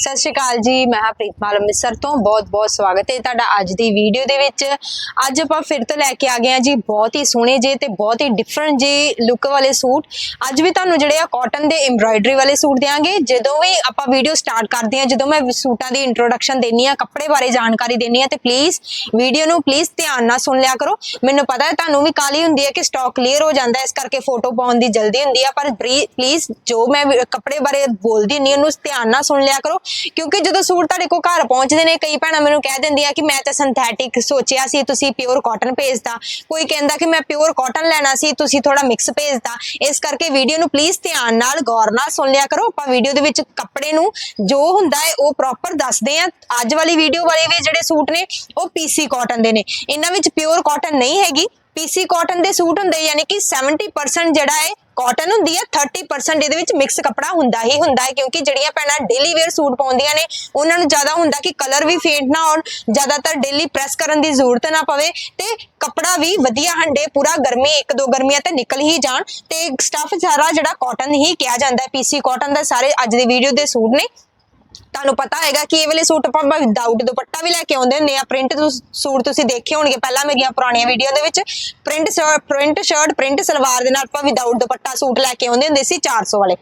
ਸਤਿ ਸ਼੍ਰੀ ਅਕਾਲ ਜੀ, ਮੈਂ ਹਾਂ ਪ੍ਰੀਤਮਾਲ ਅੰਮ੍ਰਿਤਸਰ ਤੋਂ। ਬਹੁਤ-ਬਹੁਤ ਸਵਾਗਤ ਹੈ ਤੁਹਾਡਾ ਅੱਜ ਦੀ ਵੀਡੀਓ ਦੇ ਵਿੱਚ। ਅੱਜ ਆਪਾਂ ਫਿਰ ਤੋਂ ਲੈ ਕੇ ਆ ਗਏ ਹਾਂ ਜੀ, ਬਹੁਤ ਹੀ ਸੋਹਣੇ ਜੇ ਤੇ ਬਹੁਤ ਹੀ ਡਿਫਰੈਂਟ ਜੇ ਲੁੱਕ ਵਾਲੇ ਸੂਟ। ਅੱਜ ਵੀ ਤੁਹਾਨੂੰ ਜਿਹੜੇ ਆ ਕਾਟਨ ਦੇ ਐਮਬਰਾਇਡਰੀ ਵਾਲੇ ਸੂਟ ਦੇਾਂਗੇ ਜਦੋਂ ਵੀ ਆਪਾਂ ਵੀਡੀਓ ਸਟਾਰਟ ਕਰਦੇ ਹਾਂ, ਜਦੋਂ ਮੈਂ ਸੂਟਾਂ ਦੀ ਇੰਟਰੋਡਕਸ਼ਨ ਦੇਣੀ ਆ ਕੱਪੜੇ ਬਾਰੇ ਜਾਣਕਾਰੀ ਦੇਣੀ ਆ ਤੇ ਪਲੀਜ਼ ਵੀਡੀਓ ਨੂੰ ਪਲੀਜ਼ ਧਿਆਨ ਨਾਲ ਸੁਣ ਲਿਆ ਕਰੋ। ਮੈਨੂੰ ਪਤਾ ਹੈ ਤੁਹਾਨੂੰ ਵੀ ਕਾਲੀ ਹੁੰਦੀ ਹੈ ਕਿ ਸਟਾਕ ਕਲੀਅਰ ਹੋ ਜਾਂਦਾ ਇਸ ਕਰਕੇ ਫੋਟੋ ਪਾਉਣ ਦੀ ਜਲਦੀ ਹੁੰਦੀ ਆ, ਪਰ ਪਲੀਜ਼ ਜੋ ਮੈਂ ਕੱਪੜੇ ਬਾਰੇ ਬੋਲਦੀ ਹੁੰਦੀ ਹਾਂ, ਉਹਨੂੰ ਧਿਆਨ ਨਾਲ ਸੁਣ ਲਿਆ ਕਰੋ। ਕਿਉਂਕਿ ਜਦੋਂ ਸੂਟ ਤੁਹਾਡੇ ਕੋਲ ਘਰ ਪਹੁੰਚਦੇ ਨੇ, ਕਈ ਭੈਣਾਂ ਮੈਨੂੰ ਕਹਿ ਦਿੰਦੀਆਂ ਕਿ ਮੈਂ ਤਾਂ ਸਿੰਥੈਟਿਕ ਸੋਚਿਆ ਸੀ, ਤੁਸੀਂ ਪਿਓਰ ਕਾਟਨ ਭੇਜਦਾ ਕੋਈ ਕਹਿੰਦਾ ਕਿ ਮੈਂ ਪਿਓਰ ਕਾਟਨ ਲੈਣਾ ਸੀ, ਤੁਸੀਂ ਥੋੜਾ ਮਿਕਸ ਭੇਜਦਾ ਇਸ ਕਰਕੇ ਵੀਡੀਓ ਨੂੰ ਪਲੀਜ਼ ਧਿਆਨ ਨਾਲ, ਗੌਰ ਨਾਲ ਸੁਣ ਲਿਆ ਕਰੋ। ਆਪਾਂ ਵੀਡੀਓ ਦੇ ਵਿੱਚ ਕੱਪੜੇ ਨੂੰ ਜੋ ਹੁੰਦਾ ਹੈ, ਉਹ ਪ੍ਰੋਪਰ ਦੱਸਦੇ ਆ ਅੱਜ ਵਾਲੀ ਵੀਡੀਓ ਵਾਲੇ ਵੀ ਜਿਹੜੇ ਸੂਟ ਨੇ, ਉਹ ਪੀਸੀ ਕਾਟਨ ਦੇ ਨੇ। ਇਹਨਾਂ ਵਿੱਚ ਪਿਓਰ ਕਾਟਨ ਨਹੀਂ ਹੈਗੀ। ਪੀਸੀ ਕਾਟਨ ਦੇ ਸੂਟ ਹੁੰਦੇ, ਯਾਨੀ ਕਿ 70% ਜਿਹੜਾ ਹੈ, ਕਾਟਨ ਹੁੰਦੀ ਹੈ 30% ਇਹਦੇ ਵਿੱਚ ਮਿਕਸ ਕੱਪੜਾ ਹੁੰਦਾ ਹੀ ਹੁੰਦਾ ਹੈ, ਕਿਉਂਕਿ ਜਿਹੜੀਆਂ ਭੈਣਾਂ ਡੇਲੀ ਵੇਅਰ ਸੂਟ ਪਾਉਂਦੀਆਂ ਨੇ, ਉਹਨਾਂ ਨੂੰ ਜ਼ਿਆਦਾ ਹੁੰਦਾ ਕਿ ਕਲਰ ਵੀ ਫੇਂਟ ਨਾ ਹੋਣ, ਜ਼ਿਆਦਾਤਰ ਡੇਲੀ ਪ੍ਰੈਸ ਕਰਨ ਦੀ ਜ਼ਰੂਰਤ ਨਾ ਪਵੇ ਤੇ ਕੱਪੜਾ ਵੀ ਵਧੀਆ ਹੰਡੇ, ਪੂਰਾ ਗਰਮੀ ਇੱਕ ਦੋ ਗਰਮੀਆਂ ਤੇ ਨਿਕਲ ਹੀ ਜਾਣ ਤੇ ਸਟਫ ਸਾਰਾ ਜਿਹੜਾ ਕਾਟਨ ਹੀ ਕਿਹਾ ਜਾਂਦਾ ਹੈ, ਪੀਸੀ ਕਾਟਨ ਦਾ ਸਾਰੇ ਅੱਜ ਦੀ ਵੀਡੀਓ ਦੇ ਸੂਟ ਨੇ। ਤੁਹਾਨੂੰ ਪਤਾ ਹੈਗਾ ਕਿ ਇਹ ਵਾਲੇ ਸੂਟ ਆਪਾਂ ਵਿਦਆਊਟ ਦੁਪੱਟਾ ਵੀ ਲੈ ਕੇ ਆਉਂਦੇ ਹੁੰਦੇ ਆ। ਪ੍ਰਿੰਟ ਸੂਟ ਤੁਸੀਂ ਦੇਖੇ ਹੋਣਗੇ ਪਹਿਲਾਂ ਮੇਰੀਆਂ ਪੁਰਾਣੀਆਂ ਵੀਡੀਓ ਦੇ ਵਿੱਚ। Print print shirt print salwar ਦੇ ਨਾਲ ਆਪਾਂ ਵਿਦਆਊਟ ਦੁਪੱਟਾ ਸੂਟ ਲੈ ਕੇ ਆਉਂਦੇ ਹੁੰਦੇ ਸੀ 400 ਵਾਲੇ।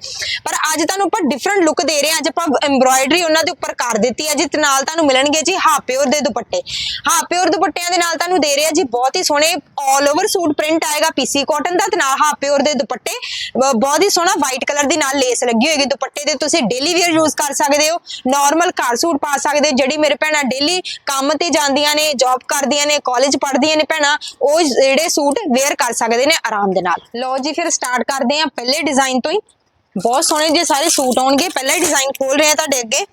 ਪਰ ਅੱਜ ਤੁਹਾਨੂੰ ਆਪਾਂ ਡਿਫਰੈਂਟ ਲੁੱਕ ਦੇ ਰਹੇ ਹਾਂ ਅੱਜ ਆਪਾਂ ਐਮਬ੍ਰੋਇਡਰੀ ਉਹਨਾਂ ਦੇ ਉੱਪਰ ਕਰ ਦਿੱਤੀ ਹੈ ਜੀ ਤੇ ਨਾਲ ਤੁਹਾਨੂੰ ਮਿਲਣਗੇ ਜੀ ਹਾਪਿਓਰ ਦੇ ਦੁਪੱਟੇ। ਹਾਪਿਓਰ ਦੁਪੱਟਿਆਂ ਦੇ ਨਾਲ ਤੁਹਾਨੂੰ ਦੇ ਰਹੇ ਆ ਜੀ ਬਹੁਤ ਹੀ ਸੋਹਣੇ 올 ਓਵਰ ਸੂਟ ਪ੍ਰਿੰਟ ਆਏਗਾ। ਪੀਸੀ ਕਾਟਨ ਦਾ ਤੇ ਨਾਲ ਹਾਪਿਓਰ ਦੇ ਦੁਪੱਟੇ। ਬਹੁਤ ਹੀ ਸੋਹਣਾ ਵਾਈਟ ਕਲਰ ਦੀ ਨਾਲ ਲੇਸ ਲੱਗੀ ਹੋਏਗੀ। ਦੁਪੱਟੇ ਤੇ ਤੁਸੀਂ ਡੇਲੀ ਵੇਅਰ ਯੂਜ਼ ਕਰ ਸਕਦੇ ਹੋ। ਨਾਰਮਲ ਘਰ ਸੂਟ ਪਾ ਸਕਦੇ, ਜਿਹੜੀ ਮੇਰੇ ਭੈਣਾਂ ਡੇਲੀ ਕੰਮ ਤੇ ਜਾਂਦੀਆਂ ਨੇ ਜੌਬ ਕਰਦੀਆਂ ਨੇ ਕਾਲਜ ਪੜ੍ਹਦੀਆਂ ਨੇ ਭੈਣਾਂ, ਉਹ ਜਿਹੜੇ ਸੂਟ ਵੇਅਰ ਕਰ ਸਕਦੇ ਨੇ ਆਰਾਮ ਦੇ ਨਾਲ। ਲਓ ਜੀ, ਫਿਰ ਸਟਾਰਟ ਕਰਦੇ ਹਾਂ ਪਹਿਲੇ ਡਿਜ਼ਾਈਨ ਤੋਂ ਹੀ। ਬਹੁਤ ਸੋਹਣੇ ਜੇ ਸਾਰੇ ਸੂਟ ਆਉਣਗੇ, ਪਹਿਲਾ ਡਿਜ਼ਾਈਨ ਖੋਲ ਰਹੇ ਆ ਤੁਹਾਡੇ ਅੱਗੇ।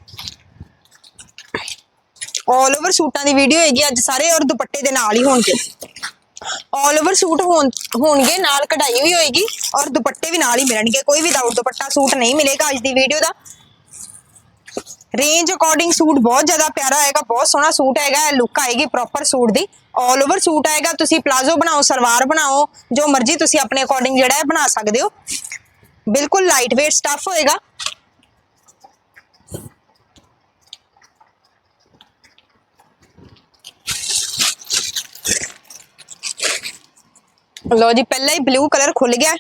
올 ਓਵਰ ਸੂਟਾਂ ਦੀ ਵੀਡੀਓ ਹੈਗੀ, ਅੱਜ ਸਾਰੇ ਔਰ ਦੁਪੱਟੇ ਦੇ ਨਾਲ ਹੀ ਹੋਣਗੇ। 올 ਓਵਰ ਸੂਟ ਹੋਣਗੇ, ਨਾਲ ਕਢਾਈ ਵੀ ਹੋਏਗੀ ਔਰ ਦੁਪੱਟੇ ਵੀ ਨਾਲ ਹੀ ਮਿਲਣਗੇ। ਕੋਈ ਵਿਦਆਊਟ ਦੁਪੱਟਾ ਸੂਟ ਨਹੀਂ ਮਿਲੇਗਾ ਅੱਜ ਦੀ ਵੀਡੀਓ ਦਾ। ਰੇਂਜ ਅਕੋਰਡਿੰਗ ਸੂਟ ਬਹੁਤ ਜ਼ਿਆਦਾ ਪਿਆਰਾ ਆਏਗਾ ਬਹੁਤ ਸੋਹਣਾ ਸੂਟ ਹੈਗਾ ਲੁੱਕ ਆਏਗੀ ਪ੍ਰੋਪਰ ਸੂਟ ਦੀ 올 ਓਵਰ ਸੂਟ ਆਏਗਾ ਤੁਸੀਂ ਪਲਾਜ਼ੋ ਬਣਾਓ ਸਲਵਾਰ ਬਣਾਓ ਜੋ ਮਰਜ਼ੀ ਤੁਸੀਂ ਆਪਣੇ ਅਕੋਰਡਿੰਗ ਜਿਹੜਾ ਹੈ ਬਣਾ ਸਕਦੇ ਹੋ ਬਿਲਕੁਲ ਲਾਈਟ weight ਸਟਫ ਹੋਏਗਾ ਲੋ ਜੀ ਪਹਿਲਾਂ ਹੀ ਬਲੂ ਕਲਰ ਖੁੱਲ ਗਿਆ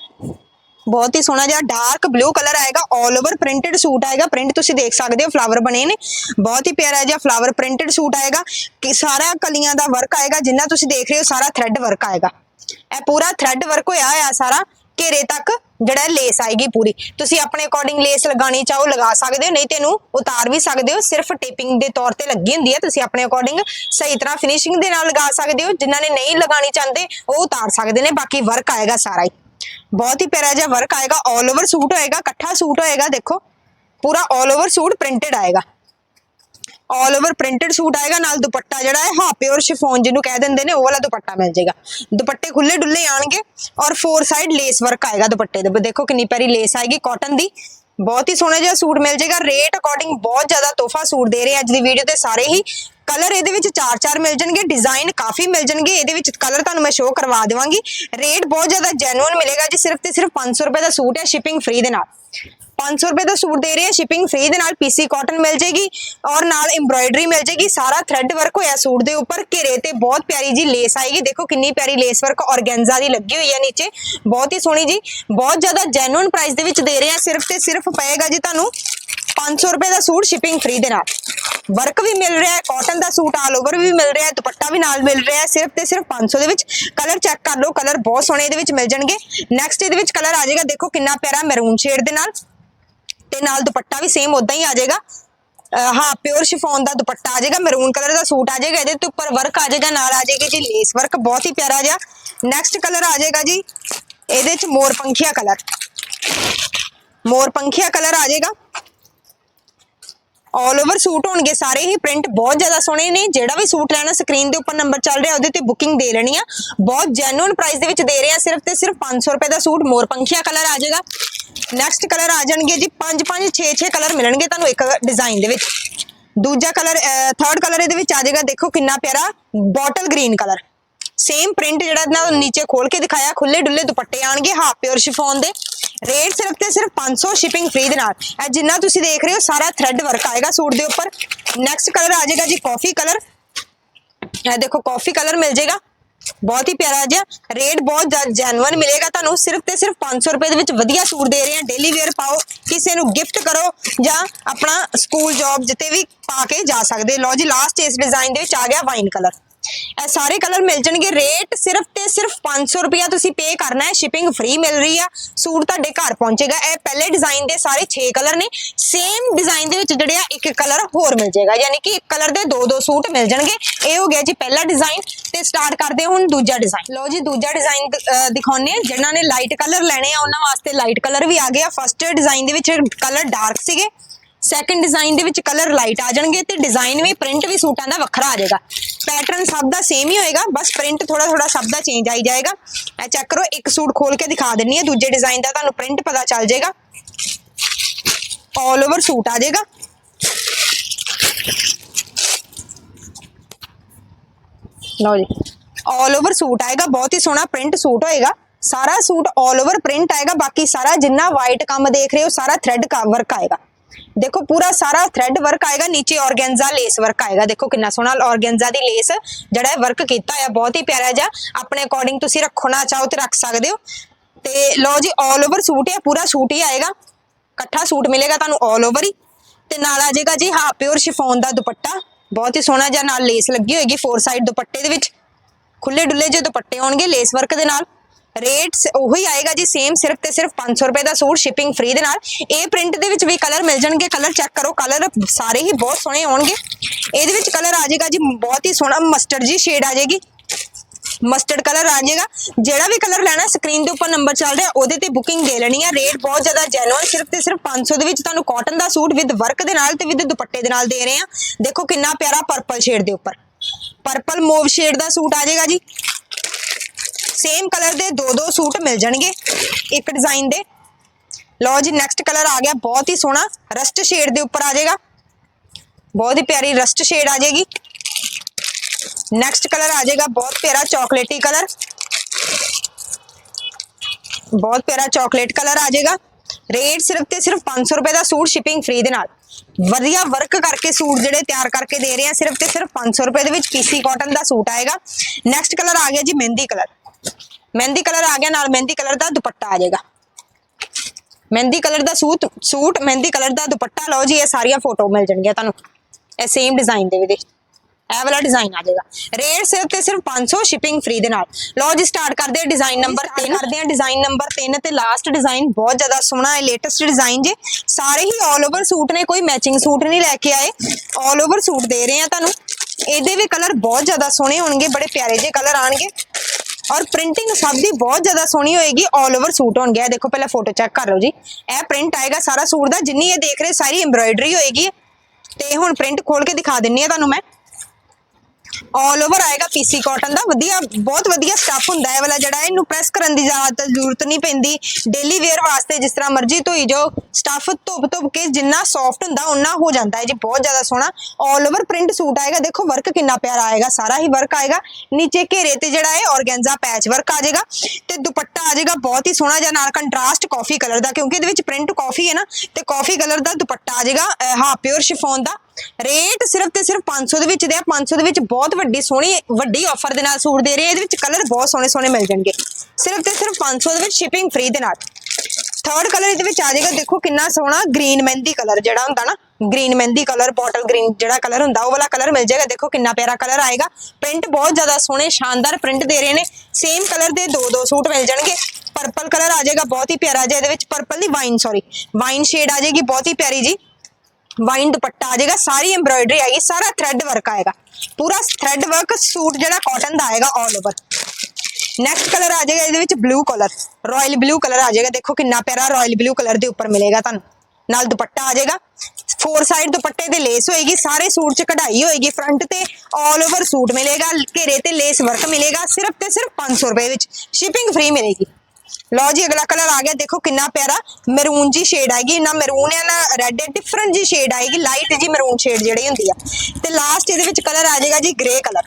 ਬਹੁਤ ਹੀ ਸੋਹਣਾ ਜਿਹਾ ਡਾਰਕ ਬਲੂ ਕਲਰ ਆਏਗਾ 올 ਓਵਰ ਪ੍ਰਿੰਟਡ ਸੂਟ ਆਏਗਾ। ਪ੍ਰਿੰਟ ਤੁਸੀਂ ਦੇਖ ਸਕਦੇ ਹੋ ਫਲਾਵਰ ਬਣੇ ਨੇ। ਬਹੁਤ ਹੀ ਪਿਆਰਾ ਜਿਹਾ ਫਲਾਵਰ ਪ੍ਰਿੰਟਡ ਸੂਟ ਆਏਗਾ। ਕਿ ਸਾਰਾ ਕਲੀਆਂ ਦਾ ਵਰਕ ਆਏਗਾ, ਜਿੰਨਾ ਤੁਸੀਂ ਦੇਖ ਰਹੇ ਹੋ, ਸਾਰਾ ਥ੍ਰੈਡ ਵਰਕ ਆਏਗਾ। ਇਹ ਪੂਰਾ ਥ੍ਰੈਡ ਵਰਕ ਹੋਇਆ ਹੋਇਆ ਸਾਰਾ, ਘੇਰੇ ਤੱਕ ਜਿਹੜਾ ਲੇਸ ਆਏਗੀ ਪੂਰੀ। ਤੁਸੀਂ ਆਪਣੇ ਅਕੋਰਡਿੰਗ ਲੇਸ ਲਗਾਣੀ ਚਾਹੋ, ਲਗਾ ਸਕਦੇ ਹੋ, ਨਹੀਂ ਤੇ ਇਹਨੂੰ ਉਤਾਰ ਵੀ ਸਕਦੇ ਹੋ। ਸਿਰਫ ਟੇਪਿੰਗ ਦੇ ਤੌਰ ਤੇ ਲੱਗੀ ਹੁੰਦੀ ਹੈ, ਤੁਸੀਂ ਆਪਣੇ ਅਕੋਰਡਿੰਗ ਸਹੀ ਤਰ੍ਹਾਂ ਫਿਨਿਸ਼ਿੰਗ ਦੇ ਨਾਲ ਲਗਾ ਸਕਦੇ ਹੋ। ਜਿਨ੍ਹਾਂ ਨੇ ਨਹੀਂ ਲਗਾਣੀ ਚਾਹੁੰਦੇ, ਉਹ ਉਤਾਰ ਸਕਦੇ ਨੇ, ਬਾਕੀ ਵਰਕ ਆਏਗਾ ਸਾਰਾ ਹੀ। ਬਹੁਤ ਹੀ ਪਿਆਰਾ ਜਿਹਾ ਵਰਕ ਆਏਗਾ 올 ਓਵਰ ਸੂਟ ਹੋਏਗਾ ਇਕੱਠਾ ਸੂਟ ਹੋਏਗਾ ਦੇਖੋ ਪੂਰਾ 올 ਓਵਰ ਸੂਟ ਪ੍ਰਿੰਟਡ ਆਏਗਾ 올 ਓਵਰ ਪ੍ਰਿੰਟਡ ਸੂਟ ਆਏਗਾ ਨਾਲ ਦੁਪੱਟਾ ਜਿਹੜਾ ਹੈ ਹਾਂ ਪਿਓਰ ਸ਼ਿਫੋਨ ਜਿਹਨੂੰ ਕਹਿ ਦਿੰਦੇ ਨੇ ਉਹ ਵਾਲਾ ਦੁਪੱਟਾ ਮਿਲ ਜਾਏਗਾ ਦੁਪੱਟੇ ਖੁੱਲੇ ਡੁੱਲੇ ਆਣਗੇ ਔਰ ਫੋਰ ਸਾਈਡ ਲੇਸ ਵਰਕ ਆਏਗਾ ਦੁਪੱਟੇ ਦੇ ਦੇਖੋ ਕਿੰਨੀ ਪਿਆਰੀ ਲੇਸ ਆਏਗੀ ਕਾਟਨ ਦੀ ਬਹੁਤ ਹੀ ਸੋਹਣਾ ਜਿਹਾ ਸੂਟ ਮਿਲ ਜਾਏਗਾ ਰੇਟ ਅਕੋਰਡਿੰਗ ਬਹੁਤ ਜ਼ਿਆਦਾ ਤੋਹਫਾ ਸੂਟ ਦੇ ਰਹੇ ਆ ਅੱਜ ਦੀ ਵੀਡੀਓ ਤੇ ਸਾਰੇ ਹੀ ਕਲਰ ਇਹਦੇ ਵਿੱਚ ਚਾਰ ਚਾਰ ਮਿਲ ਜਾਣਗੇ ਡਿਜ਼ਾਈਨ ਕਾਫੀ ਮਿਲ ਜਾਣਗੇ, ਇਹਦੇ ਵਿੱਚ ਕਲਰ ਤੁਹਾਨੂੰ ਮੈਂ ਸ਼ੋਅ ਕਰਵਾ ਦੇਵਾਂਗੀ। ਰੇਟ ਬਹੁਤ ਜ਼ਿਆਦਾ ਜੈਨੂਇਨ ਮਿਲੇਗਾ ਜੀ, ਸਿਰਫ ਤੇ ਸਿਰਫ 500 ਰੁਪਏ ਦਾ ਸੂਟ ਹੈ ਸ਼ਿਪਿੰਗ ਫ੍ਰੀ ਦੇ ਨਾਲ। 500 ਰੁਪਏ ਦਾ ਸੂਟ ਦੇ ਰਹੇ ਆ ਸ਼ਿਪਿੰਗ ਫ੍ਰੀ ਦੇ ਨਾਲ ਪੀਸੀ ਕਾਟਨ ਮਿਲ ਜੇਗੀ ਔਰ ਨਾਲ ਐਮਬ੍ਰੋਇਡਰੀ ਮਿਲ ਜੇਗੀ ਸਾਰਾ ਥ੍ਰੈਡ ਵਰਕ ਹੋਇਆ ਸੂਟ ਦੇ ਉੱਪਰ, ਘੇਰੇ ਤੇ ਬਹੁਤ ਪਿਆਰੀ ਜੀ ਲੇਸ ਆਏਗੀ। ਦੇਖੋ ਕਿੰਨੀ ਪਿਆਰੀ ਲੇਸ ਵਰਕ ਔਰਗੈਂਜ਼ਾ ਦੀ ਲੱਗੀ ਹੋਈ ਹੈ ਨੀਚੇ, ਬਹੁਤ ਹੀ ਸੋਹਣੀ ਜੀ। ਬਹੁਤ ਜ਼ਿਆਦਾ ਜੈਨੂਇਨ ਪ੍ਰਾਈਸ ਦੇ ਵਿੱਚ ਦੇ ਰਹੇ ਆ ਸਿਰਫ ਤੇ ਸਿਰਫ ਪਏਗਾ ਜੀ ਤੁਹਾਨੂੰ 500 ਰੁਪਏ ਦਾ ਸੂਟ ਸ਼ਿਪਿੰਗ ਫ੍ਰੀ ਦੇ ਨਾਲ। ਵਰਕ ਵੀ ਮਿਲ ਰਿਹਾ ਹੈ ਕਾਟਨ ਦਾ ਸੂਟ ਆਲ ਓਵਰ ਵੀ ਮਿਲ ਰਿਹਾ ਹੈ, ਦੁਪੱਟਾ ਵੀ ਨਾਲ ਮਿਲ ਰਿਹਾ ਹੈ, ਸਿਰਫ ਤੇ ਸਿਰਫ 500 ਦੇ ਵਿੱਚ। ਕਲਰ ਚੈੱਕ ਕਰ ਲਓ ਕਲਰ ਬਹੁਤ ਸੋਹਣੇ ਇਹਦੇ ਵਿੱਚ ਮਿਲ ਜਾਣਗੇ। ਨੈਕਸਟ ਇਹਦੇ ਵਿੱਚ ਕਲਰ ਆ ਜਾਏਗਾ, ਦੇਖੋ ਕਿੰਨਾ ਪਿਆਰਾ ਮੈਰੂਨ ਸ਼ੇਡ ਦੇ ਨਾਲ। ਤੇ ਨਾਲ ਦੁਪੱਟਾ ਵੀ ਸੇਮ ਉਦਾਂ ਹੀ ਆ ਜਾਏਗਾ। ਹਾਂ ਪਿਓਰ ਸ਼ਿਫੋਨ ਦਾ ਦੁਪੱਟਾ ਆ ਜਾਏਗਾ ਮੈਰੂਨ ਕਲਰ ਦਾ ਸੂਟ ਆ ਜਾਏਗਾ, ਇਹਦੇ ਤੇ ਉੱਪਰ ਵਰਕ ਆ ਜਾਏਗਾ, ਨਾਲ ਆ ਜਾਏਗੀ ਜੀ ਲੇਸ ਵਰਕ ਬਹੁਤ ਹੀ ਪਿਆਰਾ ਜਿਹਾ। ਨੈਕਸਟ ਕਲਰ ਆ ਜਾਏਗਾ ਜੀ, ਇਹਦੇ ਚ ਮੋਰ ਪੰਖੀਆ ਕਲਰ ਮੋਰ ਪੰਖੀਆ ਕਲਰ ਆ ਜਾਏਗਾ। ਆਲ ਓਵਰ ਸੂਟ ਹੋਣਗੇ ਸਾਰੇ ਹੀ ਪ੍ਰਿੰਟ ਬਹੁਤ ਜ਼ਿਆਦਾ ਸੋਹਣੇ ਨੇ, ਜਿਹੜਾ ਵੀ ਸੂਟ ਲੈਣਾ ਸਕਰੀਨ ਦੇ ਉੱਪਰ ਨੰਬਰ ਚੱਲ ਰਿਹਾ, ਉਹਦੇ ਤੇ ਬੁਕਿੰਗ ਦੇ ਲੈਣੀ ਆ। ਬਹੁਤ ਜੈਨੂਇਨ ਪ੍ਰਾਈਸ ਦੇ ਵਿੱਚ ਦੇ ਰਹੇ ਆ, ਸਿਰਫ ਤੇ ਸਿਰਫ 500 ਰੁਪਏ ਦਾ ਸੂਟ ਮੋਰ ਪੰਖੀਆ ਕਲਰ ਆ ਜਾਏਗਾ। ਨੈਕਸਟ ਕਲਰ ਆ ਜਾਣਗੇ ਜੀ 5 5 6 6 ਕਲਰ ਮਿਲਣਗੇ ਤੁਹਾਨੂੰ ਇੱਕ ਡਿਜ਼ਾਈਨ ਦੇ ਵਿੱਚ। ਦੂਜਾ ਕਲਰ ਥਰਡ ਕਲਰ ਇਹਦੇ ਵਿੱਚ ਆ ਜਾਏਗਾ, ਦੇਖੋ ਕਿੰਨਾ ਪਿਆਰਾ bottle green colour same print ਜਿਹੜਾ ਨਾ ਨੀਚੇ ਖੋਲ ਕੇ ਦਿਖਾਇਆ ਖੁੱਲੇ ਡੁੱਲੇ ਦੁਪੱਟੇ ਆਣਗੇ ਹਾਫ ਪਿਓਰ ਸ਼ਿਫੋਨ ਦੇ। ਰੇਟ ਸਿਰਫ ਤੇ ਸਿਰਫ 500 ਸ਼ਿਪਿੰਗ ਫ੍ਰੀ ਦੇ ਨਾਲ। ਇਹ ਜਿੰਨਾ ਤੁਸੀਂ ਦੇਖ ਰਹੇ ਹੋ, ਸਾਰਾ ਥ੍ਰੈਡ ਵਰਕ ਆਏਗਾ ਸੂਟ ਦੇ ਉੱਪਰ। ਨੈਕਸਟ ਕਲਰ ਆ ਜਾਏਗਾ ਜੀ ਕਾਫੀ ਕਲਰ ਇਹ ਦੇਖੋ ਕਾਫੀ ਕਲਰ ਮਿਲ ਜਾਏਗਾ। ਬਹੁਤ ਹੀ ਪਿਆਰਾ ਜਿਹਾ। ਰੇਟ ਬਹੁਤ ਜੈਨੂਅਨ ਮਿਲੇਗਾ ਤੁਹਾਨੂੰ। ਸਿਰਫ ਤੇ ਸਿਰਫ 500 ਰੁਪਏ ਦੇ ਵਿੱਚ ਵਧੀਆ ਸੂਟ ਦੇ ਰਹੇ ਹਾਂ। ਡੇਲੀ ਵੇਅਰ ਪਾਓ। ਕਿਸੇ ਨੂੰ ਗਿਫਟ ਕਰੋ ਜਾਂ ਆਪਣਾ ਸਕੂਲ ਜੌਬ ਜਿੱਤੇ ਵੀ ਪਾ ਕੇ ਜਾ ਸਕਦੇ ਲਓ ਜੀ ਲਾਸਟ ਇਸ ਡਿਜ਼ਾਈਨ ਦੇ ਵਿੱਚ ਆ ਗਿਆ ਵਾਈਨ ਕਲਰ ਇਹ ਸਾਰੇ ਕਲਰ ਮਿਲ ਜਾਣਗੇ। ਰੇਟ ਸਿਰਫ ਤੇ ਸਿਰਫ 500 ਰੁਪਿਆ ਤੁਸੀਂ ਪੇ ਕਰਨਾ ਹੈ। ਸ਼ਿਪਿੰਗ ਫ੍ਰੀ ਮਿਲ ਰਹੀ ਆ। ਸੂਟ ਤੁਹਾਡੇ ਘਰ ਪਹੁੰਚੇਗਾ। ਇਹ ਪਹਿਲੇ ਡਿਜ਼ਾਈਨ ਦੇ ਸਾਰੇ 6 ਕਲਰ ਨੇ। ਸੇਮ ਡਿਜ਼ਾਈਨ ਦੇ ਵਿੱਚ ਜਿਹੜੇ ਆ, ਇੱਕ ਕਲਰ ਹੋਰ ਮਿਲ ਜਾਏਗਾ। ਯਾਨੀ ਕਿ ਇੱਕ ਕਲਰ ਦੇ ਦੋ ਦੋ ਸੂਟ ਮਿਲ ਜਾਣਗੇ। ਇਹ ਹੋ ਗਿਆ ਜੀ ਪਹਿਲਾ ਡਿਜ਼ਾਈਨ ਤੇ ਸਟਾਰਟ ਕਰਦੇ ਹੁਣ ਦੂਜਾ ਡਿਜ਼ਾਈਨ ਲਓ ਜੀ, ਦੂਜਾ ਡਿਜ਼ਾਈਨ ਦਿਖਾਉਣੇ ਆ ਜਿਨ੍ਹਾਂ ਨੇ ਲਾਈਟ ਕਲਰ ਲੈਣੇ ਆ, ਉਹਨਾਂ ਵਾਸਤੇ ਲਾਈਟ ਕਲਰ ਵੀ ਆ ਗਿਆ ਫਸਟ ਡਿਜ਼ਾਈਨ ਦੇ ਵਿੱਚ ਕਲਰ ਡਾਰਕ ਸੀਗੇ। ਸੈਕੰਡ ਡਿਜ਼ਾਈਨ ਦੇ ਵਿੱਚ ਕਲਰ ਲਾਈਟ ਆ ਜਾਣਗੇ ਤੇ ਡਿਜ਼ਾਈਨ ਵੀ ਪ੍ਰਿੰਟ ਵੀ ਸੂਟਾਂ ਦਾ ਵੱਖਰਾ ਆ ਜਾਏਗਾ। ਪੈਟਰਨ ਸਭ ਦਾ ਸੇਮ ਹੀ ਹੋਏਗਾ, ਬਸ ਪ੍ਰਿੰਟ ਥੋੜਾ ਥੋੜਾ ਸਭ ਦਾ ਚੇਂਜ ਆਈ ਜਾਏਗਾ। ਇਹ ਚੈੱਕ ਕਰੋ, ਇੱਕ ਸੂਟ ਖੋਲ ਕੇ ਦਿਖਾ ਦਿੰਨੀ ਹੈ, ਦੂਜੇ ਡਿਜ਼ਾਈਨ ਦਾ ਤੁਹਾਨੂੰ ਪ੍ਰਿੰਟ ਪਤਾ ਚੱਲ ਜਾਏਗਾ। ਆਲ ਓਵਰ ਸੂਟ ਆ ਜਾਏਗਾ। ਲਓ ਜੀ ਆਲ ਓਵਰ ਸੂਟ ਆਏਗਾ, ਬਹੁਤ ਹੀ ਸੋਹਣਾ ਪ੍ਰਿੰਟ ਸੂਟ ਹੋਏਗਾ। ਸਾਰਾ ਸੂਟ ਆਲ ਓਵਰ ਪ੍ਰਿੰਟ ਆਏਗਾ, ਬਾਕੀ ਸਾਰਾ ਜਿੰਨਾ ਵਾਈਟ ਕੰਮ ਦੇਖ ਰਹੇ ਹੋ, ਸਾਰਾ ਥ੍ਰੈਡ ਵਰਕ ਆਏਗਾ। ਦੇਖੋ, ਪੂਰਾ ਸਾਰਾ ਥ੍ਰੈਡ ਵਰਕ ਆਏਗਾ, ਨੀਚੇ ਆਰਗੈਂਜ਼ਾ ਲੇਸ ਵਰਕ ਆਏਗਾ। ਦੇਖੋ, ਕਿੰਨਾ ਸੋਹਣਾ ਆਰਗੈਂਜ਼ਾ ਦੀ ਲੇਸ ਜਿਹੜਾ ਹੈ ਵਰਕ ਕੀਤਾ ਹੈ ਬਹੁਤ ਹੀ ਪਿਆਰਾ ਜਿਹਾ। ਆਪਣੇ ਅਕੋਰਡਿੰਗ ਤੁਸੀਂ ਰੱਖਣਾ ਚਾਹੋ ਤੇ ਰੱਖ ਸਕਦੇ ਹੋ। ਤੇ ਲਓ ਜੀ ਆਲ ਓਵਰ ਸੂਟ ਹੈ, ਪੂਰਾ ਸੂਟ ਹੀ ਆਏਗਾ। ਇਕੱਠਾ ਸੂਟ ਮਿਲੇਗਾ ਤੁਹਾਨੂੰ ਆਲ ਓਵਰ ਹੀ। ਤੇ ਨਾਲ ਆ ਜਾਏਗਾ ਜੀ, ਹਾਂ ਪਿਓਰ ਸ਼ਿਫੋਨ ਦਾ ਦੁਪੱਟਾ। ਬਹੁਤ ਹੀ ਸੋਹਣਾ ਜਿਹਾ ਨਾਲ ਲੇਸ ਲੱਗੀ ਹੋਏਗੀ ਫੋਰ ਸਾਈਡ ਦੁਪੱਟੇ ਦੇ ਵਿੱਚ। ਖੁੱਲੇ ਡੁੱਲੇ ਜਿਹੇ ਦੁਪੱਟੇ ਆਉਣਗੇ ਲੇਸ ਵਰਕ ਦੇ ਨਾਲ। ਰੇਟ ਉਹੀ ਆਏਗਾ ਜੀ ਸੇਮ ਸਿਰਫ ਤੇ ਸਿਰਫ 500 ਰੁਪਏ ਦਾ ਸੂਟ ਸ਼ਿਪਿੰਗ ਫ੍ਰੀ ਦੇ ਨਾਲ। ਇਹ ਪ੍ਰਿੰਟ ਦੇ ਵਿੱਚ ਵੀ ਕਲਰ ਮਿਲ ਜਾਣਗੇ ਕਲਰ ਚੈੱਕ ਕਰੋ ਕਲਰ ਸਾਰੇ ਹੀ ਬਹੁਤ ਸੋਹਣੇ ਆਉਣਗੇ। ਇਹਦੇ ਵਿੱਚ ਕਲਰ ਆ ਜਾਏਗਾ ਜੀ, ਬਹੁਤ ਹੀ ਸੋਹਣਾ ਮਸਟਰਡ ਜੀ ਸ਼ੇਡ ਆ ਜਾਏਗੀ। ਮਸਟਰਡ ਕਲਰ ਆ ਜਾਏਗਾ। ਜਿਹੜਾ ਵੀ ਕਲਰ ਲੈਣਾ ਸਕਰੀਨ ਦੇ ਉੱਪਰ ਨੰਬਰ ਚੱਲ ਰਿਹਾ, ਉਹਦੇ ਤੇ ਬੁਕਿੰਗ ਦੇ ਲੈਣੀ ਹੈ ਰੇਟ ਬਹੁਤ ਜ਼ਿਆਦਾ ਜੈਨੂਅਨ ਸਿਰਫ ਤੇ ਸਿਰਫ 500 ਦੇ ਵਿੱਚ ਤੁਹਾਨੂੰ ਕਾਟਨ ਦਾ ਸੂਟ ਵਿਦ ਵਰਕ ਦੇ ਨਾਲ ਤੇ ਵਿਦ ਦੁਪੱਟੇ ਦੇ ਨਾਲ ਦੇ ਰਹੇ ਆ। ਦੇਖੋ ਕਿੰਨਾ ਪਿਆਰਾ ਪਰਪਲ ਸ਼ੇਡ ਦੇ ਉੱਪਰ। ਪਰਪਲ ਮੋਵ ਸ਼ੇਡ ਦਾ ਸੂਟ ਆ ਜਾਏਗਾ ਜੀ। ਸੇਮ ਕਲਰ ਦੇ ਦੋ ਦੋ ਸੂਟ ਮਿਲ ਜਾਣਗੇ। ਇੱਕ ਡਿਜ਼ਾਈਨ ਦੇ। ਲਓ ਜੀ ਨੈਕਸਟ ਕਲਰ ਆ ਗਿਆ, ਬਹੁਤ ਹੀ ਸੋਹਣਾ ਰਸਟ ਸ਼ੇਡ ਦੇ ਉੱਪਰ ਆ ਜਾਏਗਾ। ਬਹੁਤ ਹੀ ਪਿਆਰੀ ਰਸਟ ਸ਼ੇਡ ਆ ਜਾਏਗੀ। ਨੈਕਸਟ ਕਲਰ ਆ ਜਾਏਗਾ, ਬਹੁਤ ਪਿਆਰਾ ਚਾਕਲੇਟੀ ਕਲਰ ਬਹੁਤ ਪਿਆਰਾ ਚਾਕਲੇਟ ਕਲਰ ਆ ਜਾਏਗਾ। ਰੇਟ ਸਿਰਫ ਤੇ ਸਿਰਫ 500 ਰੁਪਏ ਦਾ ਸੂਟ ਸ਼ਿਪਿੰਗ ਫ੍ਰੀ ਦੇ ਨਾਲ। ਵਧੀਆ ਵਰਕ ਕਰਕੇ ਸੂਟ ਜਿਹੜੇ ਤਿਆਰ ਕਰਕੇ ਦੇ ਰਹੇ ਆ, ਸਿਰਫ ਤੇ ਸਿਰਫ 500 ਰੁਪਏ ਦੇ ਵਿੱਚ ਪੀਸੀ ਕਾਟਨ ਦਾ ਸੂਟ ਆਏਗਾ। ਨੈਕਸਟ ਕਲਰ ਆ ਗਿਆ ਜੀ, ਮਹਿੰਦੀ ਕਲਰ ਮਹਿੰਦੀ ਕਲਰ ਆ ਗਿਆ, ਨਾਲ ਮਹਿੰਦੀ ਕਲਰ ਦਾ ਦੁਪੱਟਾ ਆ ਜਾਏਗਾ। ਮਹਿੰਦੀ ਕਲਰ ਦਾ ਸੂਟ ਸੂਟ, ਮਹਿੰਦੀ ਕਲਰ ਦਾ ਦੁਪੱਟਾ, ਲਓ ਜੀ, ਇਹ ਸਾਰੀਆਂ ਫੋਟੋ ਮਿਲ ਜਾਣਗੀਆਂ ਤੁਹਾਨੂੰ। ਇਹ ਸੇਮ ਡਿਜ਼ਾਈਨ ਦੇ ਵਿੱਚ। ਇਹ ਵਾਲਾ ਡਿਜ਼ਾਈਨ ਆ ਜਾਏਗਾ। ਰੇਟ ਸਿਰਫ ਤੇ ਸਿਰਫ 500 ਸ਼ਿਪਿੰਗ ਫ੍ਰੀ ਦੇ ਨਾਲ। ਲਓ ਜੀ ਸਟਾਰਟ ਕਰਦੇ ਆ ਡਿਜ਼ਾਈਨ ਨੰਬਰ 3 ਕਰਦੇ ਆ ਡਿਜ਼ਾਈਨ ਨੰਬਰ 3 ਤੇ ਲਾਸਟ ਡਿਜ਼ਾਈਨ ਬਹੁਤ ਜ਼ਿਆਦਾ ਸੋਹਣਾ ਹੈ ਲੇਟੈਸਟ ਡਿਜ਼ਾਈਨ ਜੇ। ਸਾਰੇ ਹੀ 올 ਓਵਰ ਸੂਟ ਨੇ, ਕੋਈ ਮੈਚਿੰਗ ਸੂਟ ਨਹੀਂ ਲੈ ਕੇ ਆਏ। 올 ਓਵਰ ਸੂਟ ਦੇ ਰਹੇ ਆ ਤੁਹਾਨੂੰ। ਇਹਦੇ ਵੀ ਕਲਰ ਬਹੁਤ ਜ਼ਿਆਦਾ ਸੋਹਣੇ ਹੋਣਗੇ, ਬੜੇ ਪਿਆਰੇ ਜਿਹੇ ਕਲਰ ਆਣਗੇ। ਔਰ ਪ੍ਰਿੰਟਿੰਗ ਸਭ ਦੀ ਬਹੁਤ ਜ਼ਿਆਦਾ ਸੋਹਣੀ ਹੋਏਗੀ 올 ਓਵਰ ਸੂਟ ਹੋਣਗੇ। ਇਹ ਦੇਖੋ, ਪਹਿਲਾਂ ਫੋਟੋ ਚੈੱਕ ਕਰ ਲਓ ਜੀ। ਇਹ ਪ੍ਰਿੰਟ ਆਏਗਾ ਸਾਰਾ ਸੂਟ ਦਾ, ਜਿੰਨੀ ਇਹ ਦੇਖ ਰਹੇ ਸਾਰੀ ਐਮਬ੍ਰਾਇਡਰੀ ਹੋਏਗੀ। ਤੇ ਹੁਣ ਪ੍ਰਿੰਟ ਖੋਲ ਕੇ ਦਿਖਾ ਦਿੰਨੀ ਆ ਤੁਹਾਨੂੰ ਮੈਂ। ਆਲ ਓਵਰ ਆਏਗਾ ਪੀਸੀ ਕਾਟਨ ਦਾ। ਵਧੀਆ, ਬਹੁਤ ਵਧੀਆ ਸਟੱਫ ਹੁੰਦਾ ਇਹ ਵਾਲਾ ਜਿਹੜਾ। ਇਹਨੂੰ ਪ੍ਰੈਸ ਕਰਨ ਦੀ ਜ਼ਿਆਦਾ ਜ਼ਰੂਰਤ ਨਹੀਂ ਪੈਂਦੀ। ਡੇਲੀ ਵੇਅਰ ਵਾਸਤੇ ਜਿਸ ਤਰ੍ਹਾਂ ਮਰਜ਼ੀ ਧੋਈ ਜਾਓ। ਸਟੱਫ ਧੁੱਪ ਧੁੱਪ ਕੇ ਜਿੰਨਾ ਸੌਫਟ ਹੁੰਦਾ ਉਨਾ ਹੋ ਜਾਂਦਾ ਹੈ। ਜੀ ਬਹੁਤ ਜ਼ਿਆਦਾ ਸੋਹਣਾ ਆਲ ਓਵਰ ਪ੍ਰਿੰਟ ਸੂਟ ਆਏਗਾ, ਦੇਖੋ ਵਰਕ ਕਿੰਨਾ ਪਿਆਰਾ ਆਏਗਾ। ਸਾਰਾ ਹੀ ਵਰਕ ਆਏਗਾ। ਨੀਚੇ ਘੇਰੇ ਤੇ ਜਿਹੜਾ ਹੈ ਔਰਗੈਂਜ਼ਾ ਪੈਚ ਵਰਕ ਆ ਜਾਏਗਾ। ਤੇ ਦੁਪੱਟਾ ਆ ਜਾਏਗਾ, ਬਹੁਤ ਹੀ ਸੋਹਣਾ ਜਿਹਾ। ਨਾਲ ਕੰਟਰਾਸਟ ਕਾਫੀ ਕਲਰ ਦਾ, ਕਿਉਂਕਿ ਇਹਦੇ ਵਿੱਚ ਪ੍ਰਿੰਟ ਕਾਫੀ ਹੈ ਨਾ, ਤੇ ਕਾਫੀ ਕਲਰ ਦਾ ਦੁਪੱਟਾ ਆ ਜਾਏਗਾ। ਹਾਂ ਪਿਓਰ ਸ਼ਿਫੋਨ ਦਾ। ਰੇਟ ਸਿਰਫ ਤੇ ਸਿਰਫ 500 ਦੇ ਵਿੱਚ ਦੇ ਆ 500 ਦੇ ਵਿੱਚ ਬਹੁਤ ਵੱਡੀ ਸੋਹਣੀ, ਵੱਡੀ ਆਫਰ ਦੇ ਨਾਲ ਸੂਟ ਦੇ ਰਹੇ ਆ, ਇਹਦੇ ਵਿੱਚ ਕਲਰ ਬਹੁਤ ਸੋਹਣੇ ਸੋਹਣੇ ਮਿਲ ਜਾਣਗੇ। ਸਿਰਫ ਤੇ ਸਿਰਫ 500 ਦੇ ਵਿੱਚ ਸ਼ਿਪਿੰਗ ਫ੍ਰੀ ਦੇ ਨਾਲ। ਥਰਡ ਕਲਰ ਇਹਦੇ ਵਿੱਚ ਆ ਜਾਏਗਾ, ਦੇਖੋ ਕਿੰਨਾ ਸੋਹਣਾ ਗ੍ਰੀਨ ਮਹਿੰਦੀ ਕਲਰ ਜਿਹੜਾ ਹੁੰਦਾ ਨਾ green mehndi colour bottle green ਜਿਹੜਾ ਕਲਰ ਹੁੰਦਾ, ਉਹ ਵਾਲਾ ਕਲਰ ਮਿਲ ਜਾਏਗਾ, ਦੇਖੋ ਕਿੰਨਾ ਪਿਆਰਾ ਕਲਰ ਆਏਗਾ। ਪ੍ਰਿੰਟ ਬਹੁਤ ਜ਼ਿਆਦਾ ਸੋਹਣੇ, ਸ਼ਾਨਦਾਰ ਪ੍ਰਿੰਟ ਦੇ ਰਹੇ ਨੇ ਸੇਮ ਕਲਰ ਦੇ ਦੋ ਦੋ ਸੂਟ ਮਿਲ ਜਾਣਗੇ। ਪਰਪਲ ਕਲਰ ਆ ਜਾਏਗਾ, ਬਹੁਤ ਹੀ ਪਿਆਰਾ ਜਿਹਾ ਇਹਦੇ ਵਿੱਚ ਪਰਪਲ ਦੀ ਵਾਈਨ ਸੌਰੀ ਵਾਈਨ ਸ਼ੇਡ ਆ ਜਾਏਗੀ, ਬਹੁਤ ਹੀ ਪਿਆਰੀ ਜੀ। ਵਾਈਨ ਦੁਪੱਟਾ ਆ ਜਾਏਗਾ, ਸਾਰੀ ਐਮਬ੍ਰਾਇਡਰੀ ਆਏਗੀ, ਸਾਰਾ ਥ੍ਰੈਡ ਵਰਕ ਆਏਗਾ। ਪੂਰਾ ਥ੍ਰੈਡ ਵਰਕ ਸੂਟ ਜਿਹੜਾ ਕਾਟਨ ਦਾ ਆਏਗਾ ਆਲ ਓਵਰ ਨੈਕਸਟ ਕਲਰ ਆ ਜਾਏਗਾ ਇਹਦੇ ਵਿੱਚ blue colour royal blue colour ਆ ਜਾਏਗਾ। ਦੇਖੋ ਕਿੰਨਾ ਪਿਆਰਾ ਰਾਇਲ ਬਲੂ ਕਲਰ ਦੇ ਉੱਪਰ ਮਿਲੇਗਾ ਤੁਹਾਨੂੰ। ਨਾਲ ਦੁਪੱਟਾ ਆ ਜਾਏਗਾ। ਫੋਰ ਸਾਈਡ ਦੁਪੱਟੇ ਤੇ ਲੇਸ ਹੋਏਗੀ, ਸਾਰੇ ਸੂਟ 'ਚ ਕਢਾਈ ਹੋਏਗੀ ਫਰੰਟ ਤੇ ਆਲ ਓਵਰ ਸੂਟ ਮਿਲੇਗਾ, ਘੇਰੇ ਤੇ ਲੇਸ ਵਰਕ ਮਿਲੇਗਾ, ਸਿਰਫ ਤੇ ਸਿਰਫ 500 ਰੁਪਏ ਵਿੱਚ। ਸ਼ਿਪਿੰਗ ਫ੍ਰੀ ਮਿਲੇਗੀ। ਲਓ ਜੀ, ਅਗਲਾ ਕਲਰ ਆ ਗਿਆ, ਦੇਖੋ ਕਿੰਨਾ ਪਿਆਰਾ। ਮੈਰੂਨ ਜੀ ਸ਼ੇਡ ਆਏਗੀ ਨਾ ਮੈਰੂਨ ਹੈ, ਨਾ ਰੈੱਡ ਹੈ ਡਿਫਰੈਂਟ ਜੀ ਸ਼ੇਡ ਆਏਗੀ ਲਾਈਟ ਜੀ ਮੈਰੂਨ ਸ਼ੇਡ ਜਿਹੜੀ ਹੁੰਦੀ ਆ। ਤੇ ਲਾਸਟ ਇਹਦੇ ਵਿੱਚ ਕਲਰ ਆ ਜਾਏਗਾ ਜੀ ਗ੍ਰੇ ਕਲਰ।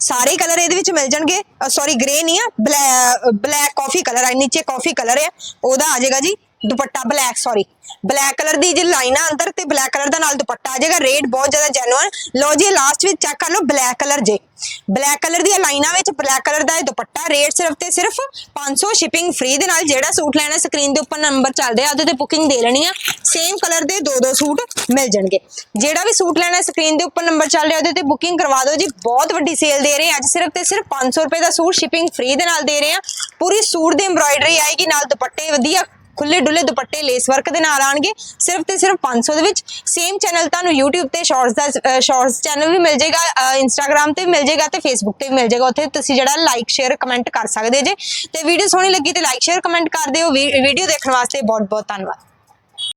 ਸਾਰੇ ਕਲਰ ਇਹਦੇ ਵਿੱਚ ਮਿਲ ਜਾਣਗੇ। ਸੌਰੀ ਗ੍ਰੇ ਨਹੀਂ ਆ ਬਲੈਕ ਕਾਫੀ ਕਲਰ ਆ ਨੀਚੇ ਕਾਫੀ ਕਲਰ ਆ, ਉਹਦਾ ਆ ਜਾਏਗਾ ਜੀ dupatta black sorry black colour ਦੀ ਜੇ ਲਾਈਨਾਂ ਅੰਦਰ ਤੇ ਬਲੈਕ ਕਲਰ ਦਾ ਨਾਲ ਦੁਪੱਟਾ ਆ ਜਾਏਗਾ ਰੇਟ ਬਹੁਤ ਜ਼ਿਆਦਾ ਜੈਨੂਅਨ ਲਓ ਜੀ ਲਾਸਟ ਵਿੱਚ ਚੈੱਕ ਕਰ ਲਓ ਬਲੈਕ ਕਲਰ ਜੇ। ਬਲੈਕ ਕਲਰ ਦੀਆਂ ਲਾਈਨਾਂ ਵਿੱਚ ਬਲੈਕ ਕਲਰ ਦਾ ਇਹ ਦੁਪੱਟਾ ਰੇਟ ਸਿਰਫ ਤੇ ਸਿਰਫ 500 ਸ਼ਿਪਿੰਗ ਫ੍ਰੀ ਦੇ ਨਾਲ ਜਿਹੜਾ ਸੂਟ ਲੈਣਾ ਸਕਰੀਨ ਦੇ ਉੱਪਰ ਨੰਬਰ ਚੱਲਦੇ ਆ ਉਹਦੇ ਤੇ ਬੁਕਿੰਗ ਦੇ ਲੈਣੀ ਆ। ਸੇਮ ਕਲਰ ਦੇ ਦੋ ਦੋ ਸੂਟ ਮਿਲ ਜਾਣਗੇ। ਜਿਹੜਾ ਵੀ ਸੂਟ ਲੈਣਾ ਸਕਰੀਨ ਦੇ ਉੱਪਰ ਨੰਬਰ ਚੱਲ ਰਿਹਾ, ਉਹਦੇ ਤੇ ਬੁਕਿੰਗ ਕਰਵਾ ਦਿਓ ਜੀ। ਬਹੁਤ ਵੱਡੀ ਸੇਲ ਦੇ ਰਹੇ ਅੱਜ ਸਿਰਫ ਤੇ ਸਿਰਫ 500 ਰੁਪਏ ਦਾ ਸੂਟ ਸ਼ਿਪਿੰਗ ਫ੍ਰੀ ਦੇ ਨਾਲ ਦੇ ਰਹੇ ਆ। ਪੂਰੀ ਸੂਟ ਦੀ ਐਮਬ੍ਰਾਇਡਰੀ ਆਏਗੀ, ਨਾਲ ਦੁਪੱਟੇ ਵਧੀਆ ਖੁੱਲੇ ਡੁੱਲੇ ਦੁਪੱਟੇ ਲੇਸ ਵਰਕ ਦੇ ਨਾਲ ਆਣਗੇ। ਸਿਰਫ ਤੇ ਸਿਰਫ 500 ਦੇ ਵਿੱਚ ਸੇਮ ਚੈਨਲ ਤੁਹਾਨੂੰ YouTube ਤੇ ਸ਼ਾਰਟਸ ਦਾ ਸ਼ਾਰਟਸ ਚੈਨਲ ਵੀ ਮਿਲ ਜਾਏਗਾ ਇੰਸਟਾਗ੍ਰam ਤੇ ਵੀ ਮਿਲ ਜਾਏਗਾ ਤੇ Facebook ਤੇ ਵੀ ਮਿਲ ਜਾਏਗਾ। ਉੱਥੇ ਤੁਸੀਂ ਜਿਹੜਾ ਲਾਈਕ ਸ਼ੇਅਰ ਕਮੈਂਟ ਕਰ ਸਕਦੇ ਜੇ। ਤੇ ਵੀਡੀਓ ਸੋਹਣੀ ਲੱਗੀ ਤੇ ਲਾਈਕ ਸ਼ੇਅਰ ਕਮੈਂਟ ਕਰ ਦਿਓ। ਵੀਡੀਓ ਦੇਖਣ ਵਾਸਤੇ ਬਹੁਤ ਬਹੁਤ ਧੰਨਵਾਦ।